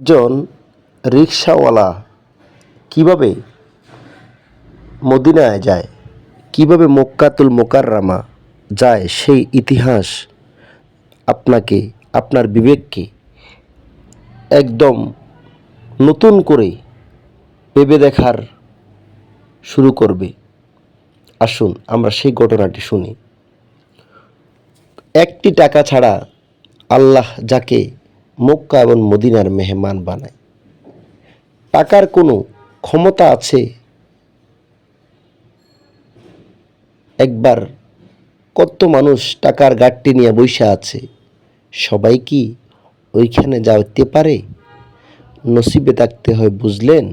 একজন রিক্সাওয়ালা কীভাবে মদিনায় যায়, কীভাবে মক্কাতুল মোকাররামা যায়, সেই ইতিহাস আপনাকে, আপনার বিবেককে একদম নতুন করে ভেবে দেখার শুরু করবে। আসুন, আমরা সেই ঘটনাটি শুনি। একটি টাকা ছাড়া আল্লাহ যাকে মক্কা এবং মদিনার মেহমান বানায়। টাকার কোনো ক্ষমতা আছে? একবার কত মানুষ টাকার গাড়টি নিয়ে বসে আছে? সবাই কি ওইখানে যাইতে পারে? নসিবে থাকতে হয়, বুঝলেন?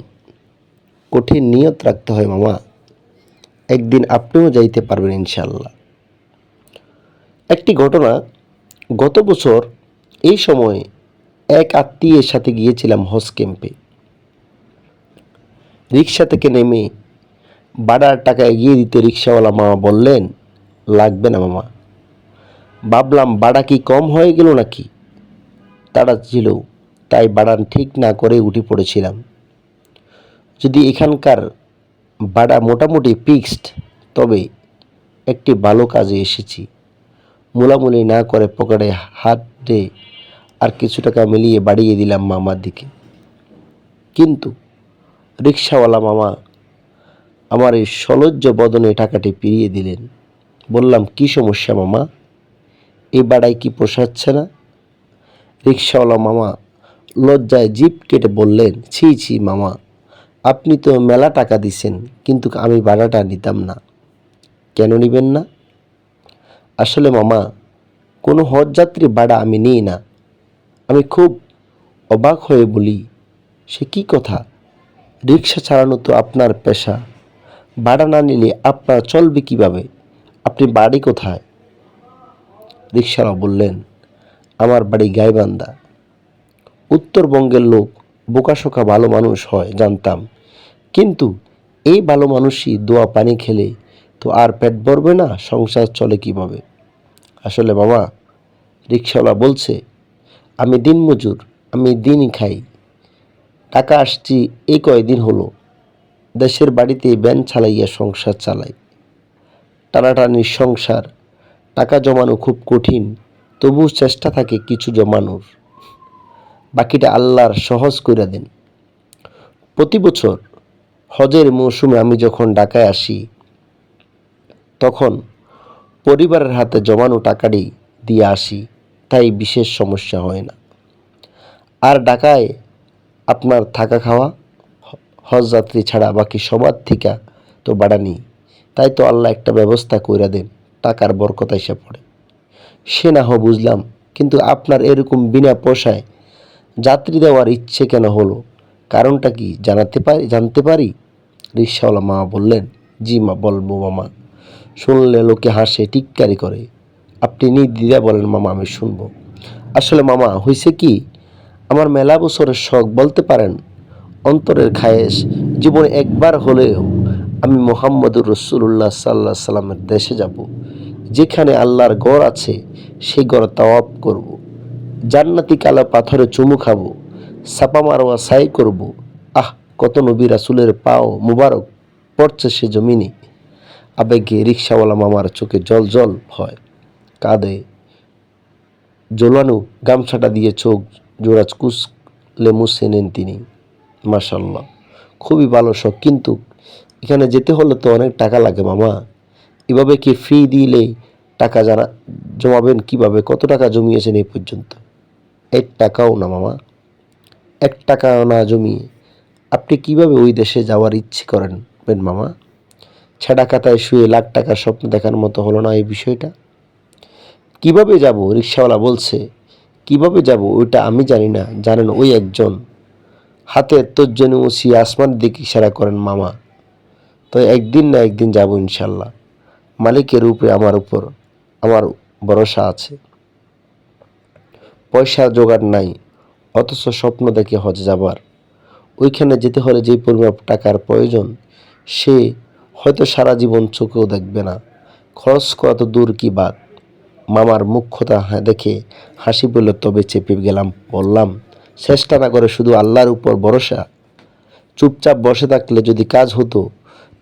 কঠিন নিয়ত রাখতে হয়, মামা। একদিন আপনিও যাইতে পারবেন ইনশাল্লাহ একটি ঘটনা, গত বছর এই সময় এক আত্মীয়ের সাথে গিয়েছিলাম হজ ক্যাম্পে। রিক্সা থেকে নেমে বাড়ার টাকা এগিয়ে দিতে রিক্সাওয়ালা মামা বললেন, লাগবে না মামা। ভাবলাম বাড়া কি কম হয়ে গেল নাকি? তারা ছিল, তাই বাড়ান ঠিক না করে উঠে পড়েছিলাম। যদি এখানকার বাড়া মোটামুটি ফিক্সড, তবে একটি ভালো কাজে এসেছি। মুলামুলি না করে পকেটে হাত দিয়ে আর কিছু টাকা মিলিয়ে বাড়িয়ে দিলাম মামার দিকে। কিন্তু রিক্সাওয়ালা মামা আমার এই সলজ্জ বদনে টাকাটি ফিরিয়ে দিলেন। বললাম, কি সমস্যা মামা? এই বাড়াই কি পোষাচ্ছে না? রিক্সাওয়ালা মামা লজ্জায় জিপ কেটে বললেন, ছি ছি মামা, আপনি তো মেলা টাকা দিছেন, কিন্তু আমি ভাড়াটা নিতাম না। কেন নিবেন না? আসলে মামা, কোনো হজযাত্রী ভাড়া আমি নিই না। আমি খুব অবাক হয়ে বলি, সে কি কথা? রিক্সা চালানো তো আপনার পেশা। ভাড়া না নিলে আপনার চলবে কীভাবে? আপনি বাড়ি কোথায়? রিক্সাওয়ালা বললেন, আমার বাড়ি গাইবান্ধা। উত্তরবঙ্গের লোক বোকাশোকা ভালো মানুষ হয়, জানতাম। কিন্তু এই ভালো মানুষই দোয়া পানি খেলে তো আর পেট ভরবে না, সংসার চলে কীভাবে? আসলে বাবা রিক্সাওয়ালা বলছে আমি দিনমজুর আমি দিনই খাই। টাকা আসছি এই কয়দিন হলো? দেশের বাড়িতে ব্যান চালাইয়া সংসার চালাই। টানাটানির সংসার, টাকা জমানো খুব কঠিন, তবু চেষ্টা থাকে কিছু জমানোর। বাকিটা আল্লাহর সহজ করে দেন। প্রতি বছর হজের মৌসুমে আমি যখন ঢাকায় আসি, তখন পরিবারের হাতে জমানো টাকাটি দিয়ে আসি। তাই বিশেষ সমস্যা হয় না। আর ঢাকায় আপনার থাকা খাওয়া হ- হজ যাত্রী ছাড়া বাকি সবার থেকে তো বাড়া নেই। তাই তো আল্লাহ একটা ব্যবস্থা কইরা দেন, টাকার বরকতা এসে পড়ে। সে না হয় বুঝলাম, কিন্তু আপনার এরকম বিনা পয়সায় যাত্রী দেওয়ার ইচ্ছে কেন হলো? কারণটা কি জানাতে পারি, জানতে পারি? রিক্সাওয়ালা মা বললেন, জি মা, বলব মামা। শুনলে লোকে হাসে, টিক্কারি করে। আপনি নির্দ্বিধা বলেন, মামা, আমি শুনব আসলে, মামা হয়েছে কি, আমার মেলা বছরের শখ বলতে পারেন, অন্তরের খায়েশ জীবনে একবার হলেও আমি মোহাম্মদুর রসুল্লাহ সাল্লাহ সাল্লামের দেশে যাব, যেখানে আল্লাহর গড় আছে, সেই গড় তাওয়াপ করব। জান্নাতি কালা পাথরে চুমু খাব সাপা মারোয়া সাই করব। আহ, কত নবী রাসুলের পাও মুবারক পড়ছে সে জমিনে আবেগে রিক্সাওয়ালা মামার চোখে জল জল হয় কাঁদে জ্বলানো গামছাটা দিয়ে চোখ জোড়াজ কুসলে মুছে নেন তিনি। মাসাল্লাহ খুবই ভালো শখ। কিন্তু এখানে যেতে হলে তো অনেক টাকা লাগে মামা। এভাবে কি ফ্রি দিলে টাকা জানা জমাবেন কীভাবে? কত টাকা জমিয়েছেন এই পর্যন্ত? এক টাকাও না মামা। এক টাকাও না জমিয়ে আপনি কীভাবে ওই দেশে যাওয়ার ইচ্ছে করেন বেন মামা? ছেঁড়া কাতায় শুয়ে লাখ টাকার স্বপ্ন দেখার মতো হলো না এই বিষয়টা? কীভাবে যাব? রিক্সাওয়ালা বলছে, কীভাবে যাব? ওইটা আমি জানি না। জানেন ওই একজন। হাতে তর্জনী মুছি আসমানের দিকে ইশারা করেন, মামা, তো একদিন না একদিন যাব ইনশাল্লাহ। মালিকের উপরে আমার উপর আমার ভরসা আছে। পয়সা জোগাড় নাই, অথচ স্বপ্ন দেখে হজ যাবার। ওইখানে যেতে হলে যে পরিমাপ টাকার প্রয়োজন, সে হয়তো সারা জীবন চোখেও দেখবে না। খরচ করা তো দূর কি বাদ মামার মুখ্যতা দেখে হাসি বলল, তবে চেপে গেলাম, বললাম, চেষ্টা না করে শুধু আল্লাহর উপর ভরসা। চুপচাপ বসে থাকলে যদি কাজ হতো,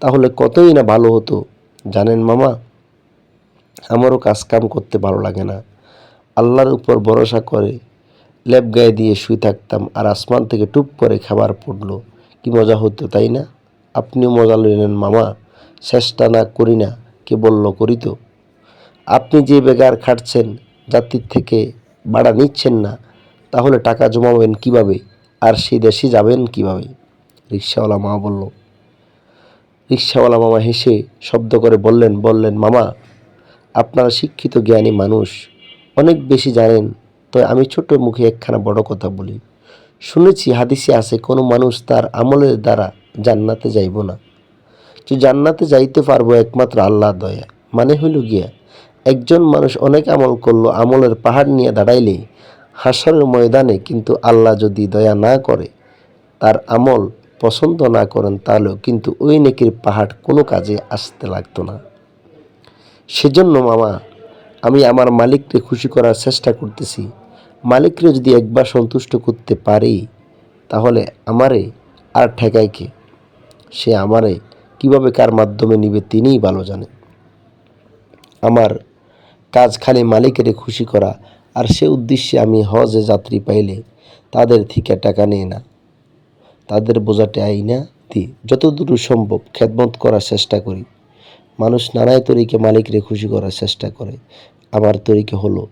তাহলে কতই না ভালো হতো। জানেন মামা, আমারও কাজ কাম করতে ভালো লাগে না। আল্লাহর উপর ভরসা করে লেপ গায়ে দিয়ে শুয়ে থাকতাম আর আসমান থেকে টুপ করে খাবার পড়ল। কি মজা হতো, তাই না? আপনিও মজা লইলেন মামা, চেষ্টা না করি না কে বলল করি তো। আপনি যে বেগার খাটছেন জাতির থেকে ভাড়া নিচ্ছেন না, তাহলে টাকা জমাবেন কীভাবে? আর সেই দেশে যাবেন কীভাবে? রিক্সাওয়ালা মা বলল। রিক্সাওয়ালা মামা হেসে শব্দ করে বললেন বললেন, মামা, আপনারা শিক্ষিত, জ্ঞানী মানুষ, অনেক বেশি জানেন তো আমি ছোট মুখে একখানা বড় কথা বলি। শুনেছি হাদিসে আছে, কোনো মানুষ তার আমলের দ্বারা জান্নাতে যাইব না। যে জান্নাতে যাইতে পারব একমাত্র আল্লাহ দয়া মানে হইল গিয়া একজন মানুষ অনেক আমল করল, আমলের পাহাড় নিয়ে দাঁড়াইলে হাসরের ময়দানে কিন্তু আল্লাহ যদি দয়া না করে, তার আমল পছন্দ না করেন, তাহলেও কিন্তু ওই নেকির পাহাড় কোনো কাজে আসতে লাগতো না। সেজন্য মামা, আমি আমার মালিককে খুশি করার চেষ্টা করতেছি। মালিককে যদি একবার সন্তুষ্ট করতে পারি, তাহলে আমারে আর ঠেকায় কে? সে আমারে কীভাবে কার মাধ্যমে নিবে তিনিই ভালো জানেন। আমার কাজ খালি মালিকের খুশি করা, আর সে উদ্দেশ্যে আমি হজে যাত্রী পাইলে তাদের থেকে টাকা নিই না। তাদের বোঝাটে আই না দিই যতদূর সম্ভব খেদমত করার চেষ্টা করি। মানুষ নানায় তরিকে মালিকরে খুশি করার চেষ্টা করে। আমার তরিকে হলো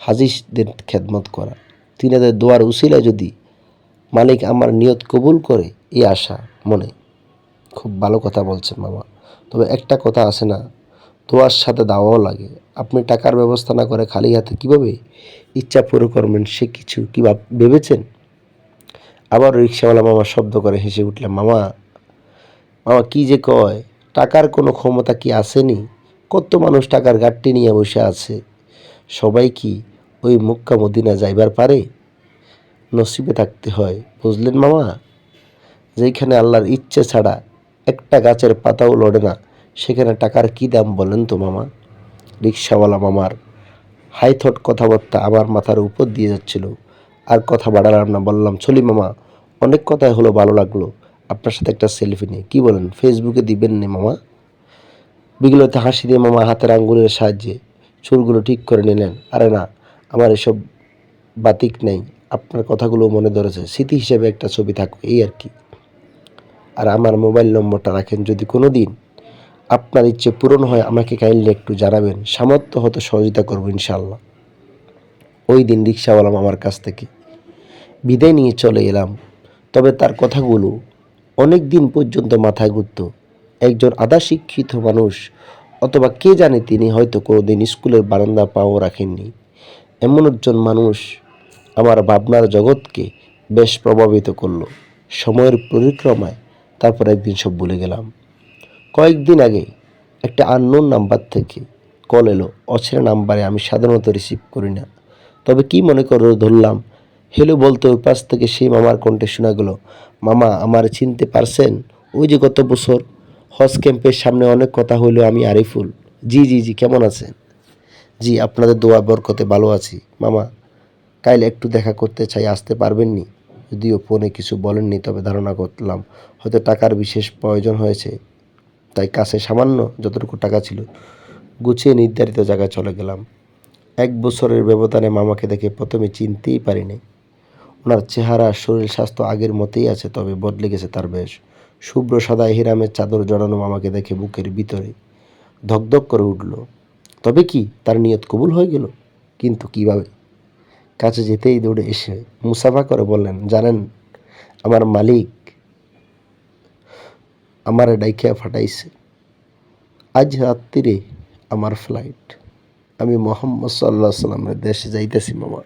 হাজিসদের খেদমত করা। তিনাদের দোয়ার উসিলা যদি মালিক আমার নিয়ত কবুল করে, এই আশা মনে। খুব ভালো কথা বলছেন মামা। তবে একটা কথা আছে না দোয়ার সাথে দাওয়াও লাগে। আপনি টাকার ব্যবস্থা না করে খালি হাতে কীভাবে ইচ্ছা পুরো করবেন সে কিছু কি ভাব- ভেবেছেন? আবার রিক্সাওয়ালা মামা শব্দ করে হেসে উঠলাম মামা মামা কি যে কয়? টাকার কোনো ক্ষমতা কি আসেনি? কত মানুষ টাকার ঘাটতি নিয়ে বসে আছে? সবাই কি ওই মুক্কা মদিনা যাইবার পারে? নসিবে থাকতে হয়। বুঝলেন মামা? যেখানে আল্লাহর ইচ্ছে ছাড়া একটা গাছের পাতাও লড়ে না। সেখানে টাকার কি দাম বলেন তো মামা? রিক্সাওয়ালা মামার হাইথট কথাবার্তা আমার মাথার উপর দিয়ে যাচ্ছিল। আর কথা বাড়ালাম না, বললাম, চলি মামা, অনেক কথাই হলো, ভালো লাগল। আপনার সাথে একটা সেলফি নিয়ে কী বলেন, ফেসবুকে দিবেন নে মামা? বিগুলোতে হাসি দিয়ে মামা হাতের আঙ্গুলের সাহায্যে চুলগুলো ঠিক করে নিলেন। আরে না, আমার এসব বাতিক নেই, আপনার কথাগুলো মনে ধরেছে। স্মৃতি হিসেবে একটা ছবি থাকুক এই আর কি। আর আমার মোবাইল নম্বরটা রাখেন যদি কোনো দিন আপনার ইচ্ছে পূরণ হয়, আমাকে কাইন্ডলি একটু জানাবেন। সামর্থ্য হতে সহযোগিতা করব ইনশাল্লাহ ওই দিন রিক্সাওয়ালা আমার কাছ থেকে। বিদায় নিয়ে চলে এলাম। তবে তার কথাগুলো অনেক দিন পর্যন্ত মাথায় ঘুরত। একজন আধা শিক্ষিত মানুষ, অথবা কে জানে তিনি হয়তো কোনোদিন স্কুলের বারান্দা পাও রাখেননি। এমন একজন মানুষ আমার ভাবনার জগৎকে বেশ প্রভাবিত করল। সময়ের পরিক্রমায় তারপর একদিন সব ভুলে গেলাম। কয়েকদিন আগে একটা আননোন নাম্বার থেকে কল এলো। অচেনা নাম্বারে আমি সাধারণত রিসিভ করি না। তবে কি মনে করে ধরলাম হেলো বলতে ওই পাশ থেকে সেই মামার কণ্ঠে শোনা গেল। মামা, আমার চিনতে পারছেন? ওই যে গত বছর হজ ক্যাম্পের সামনে অনেক কথা হইল আমি আরিফুল জি জি জি, কেমন আছেন? জি, আপনাদের দোয়া বরকতে ভালো আছি। মামা কাইল একটু দেখা করতে চাই, আসতে পারবেননি যদিও ফোনে কিছু বলেননি, তবে ধারণা করলাম, হয়তো টাকার বিশেষ প্রয়োজন হয়েছে। তাই কাছে সামান্য যতটুকু টাকা ছিল, গুছিয়ে নির্ধারিত জায়গায় চলে গেলাম। এক বছরের ব্যবধানে মামাকে দেখে প্রথমে চিনতেই পারিনি। ওনার চেহারা, শরীর স্বাস্থ্য আগের মতোই আছে, তবে বদলে গেছে তার বেশ। শুভ্র সাদা হিরামের চাদর জড়ানো মামাকে দেখে বুকের ভিতরে ধকধক করে উঠল। তবে কি তার নিয়ত কবুল হয়ে গেল? কিন্তু কীভাবে? কাছে যেতেই দৌড়ে এসে মুসাফা করে বললেন, জানেন, আমার মালিক আমার ডাইকিয়া ফাটাইছে। আজ রাত্রিরে আমার ফ্লাইট আমি মোহাম্মদ সাল্লাহ সাল্লামের দেশে যাইতেছি, মামা।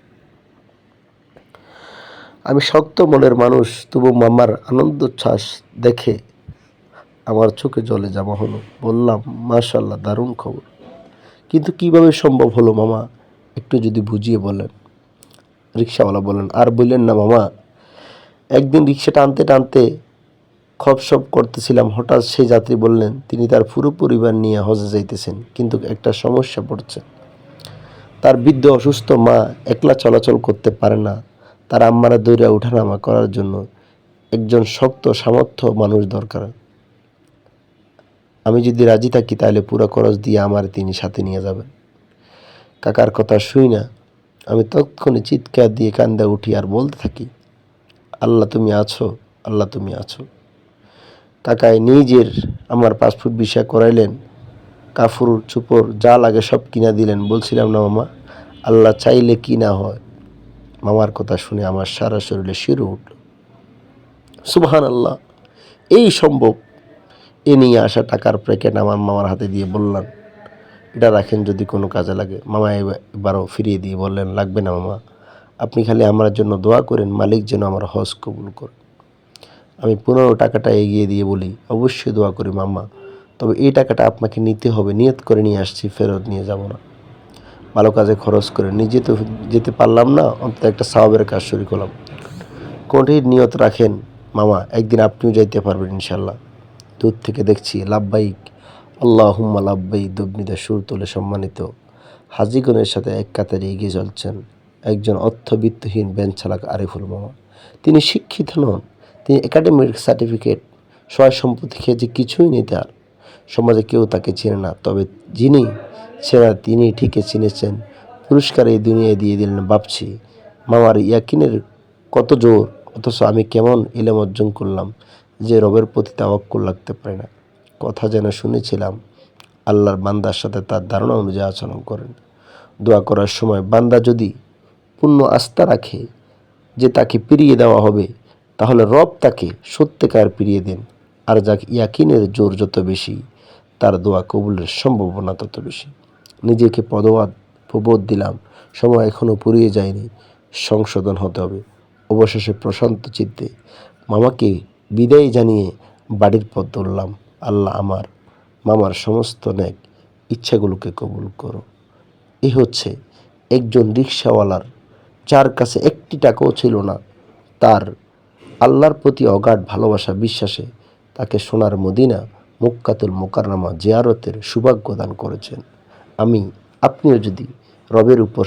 আমি শক্ত মনের মানুষ, তবু মামার আনন্দোচ্ছ্বাস দেখে আমার চোখে জলে জমা হলো। বললাম মাশাল্লাহ দারুণ খবর। কিন্তু কীভাবে সম্ভব হলো, মামা? একটু যদি বুঝিয়ে বলেন। রিক্সাওয়ালা বলেন আর বললেন না, মামা। একদিন রিক্সা টানতে টানতে খপসপ করতেছিলাম, হঠাৎ সেই যাত্রী বললেন, তিনি তার পুরো পরিবার নিয়ে হজে যাইতেছেন, কিন্তু একটা সমস্যা পড়ছে। তার বৃদ্ধ অসুস্থ মা একলা চলাচল করতে পারে না। তার আম্মারা দৈরা উঠানামা করার জন্য একজন শক্ত, সামর্থ্য মানুষ দরকার। আমি যদি রাজি থাকি, তাহলে পুরো খরচ দিয়ে আমার তিনি সাথে নিয়ে যাবেন কাকার কথা শুই না। আমি তৎক্ষণে চিৎকার দিয়ে কান্দা উঠি আর বলতে থাকি, আল্লাহ তুমি আছো, আল্লাহ তুমি আছো। কাকায় নিজের আমার পাসপোর্ট ভিসা করাইলেন। কাফুর চুপর যা লাগে সব কিনা দিলেন। বলছিলাম না, মামা, আল্লাহ চাইলে কি না হয়। মামার কথা শুনে আমার সারা শরীরে শিরু উঠল। সুবহান আল্লাহ এই সম্ভব। এ নিয়ে আসা টাকার প্যাকেট আমার মামার হাতে দিয়ে বললাম এটা রাখেন যদি কোনো কাজে লাগে। মামা এবার- এবারও ফিরিয়ে দিয়ে বললেন, লাগবে না, মামা। আপনি খালি আমার জন্য দোয়া করেন, মালিক যেন আমার হজ কবুল করে। আমি পনেরো টাকাটা এগিয়ে দিয়ে বলি, অবশ্যই দোয়া করি মামা তবে এই টাকাটা আপনাকে নিতে হবে, নিয়ত করে নিয়ে আসছি, ফেরত নিয়ে যাব না। ভালো কাজে খরচ করে নিজে তো যেতে পারলাম না, অন্তত একটা সাহাবের কাজ শুরু করলাম। কোনটির নিয়ত রাখেন মামা, একদিন আপনিও যাইতে পারবেন ইনশাল্লাহ দূর থেকে দেখছি লাভবাইক আল্লাহ হুম্মা লাভবাই দগ্নিতে সুর তুলে সম্মানিত। হাজিগণের সাথে এক কাতারে এগিয়ে চলছেন। একজন অর্থবিত্তহীন বেঞ্চ চালক আরিফুল মামা। তিনি শিক্ষিত নন তিনি একাডেমিক সার্টিফিকেট সবাই সম্পত্তি খেয়ে যে কিছুই নেই তার সমাজে কেউ তাকে চেনে না। তবে যিনি চেনা, তিনি ঠিকই চিনেছেন। পুরস্কার এই দুনিয়ায় দিয়ে দিলেন ভাবছি মামার ইয়াকিনের কত জোর, অথচ আমি কেমন ইলেম অর্জন করলাম যে রবের প্রতি তাওয়াক্কুল লাগতে পারে না। কথা যেন শুনেছিলাম, আল্লাহর বান্দার সাথে তার ধারণা অনুযায়ী আচরণ করেন। দোয়া করার সময় বান্দা যদি পূর্ণ আস্থা রাখে যে তাকে পিরিয়ে দেওয়া হবে তাহলে রব তাকে সত্যিকার পিরিয়ে দেন। আর যাকে ইয়াকিনের জোর যত বেশি, তার দোয়া কবুলের সম্ভাবনা তত বেশি। নিজেকে পদবাদ প্রবোধ দিলাম, সময় এখনও পুরিয়ে যায়নি, সংশোধন হতে হবে। অবশেষে প্রশান্ত চিত্তে মামাকে বিদায় জানিয়ে বাড়ির পথ ধরলাম। আল্লাহ আমার, মামার সমস্ত ন্যাক, ইচ্ছাগুলোকে কবুল করো। এ হচ্ছে একজন রিক্সাওয়ালার, যার কাছে একটি টাকাও ছিল না, তার আল্লাহর প্রতি অগাধ ভালোবাসা বিশ্বাসে তাকে সোনার মদিনা, মুক্কাতুল মোকারনামা জিয়ারতের সৌভাগ্য দান করেছেন। আমি, আপনিও যদি রবের উপর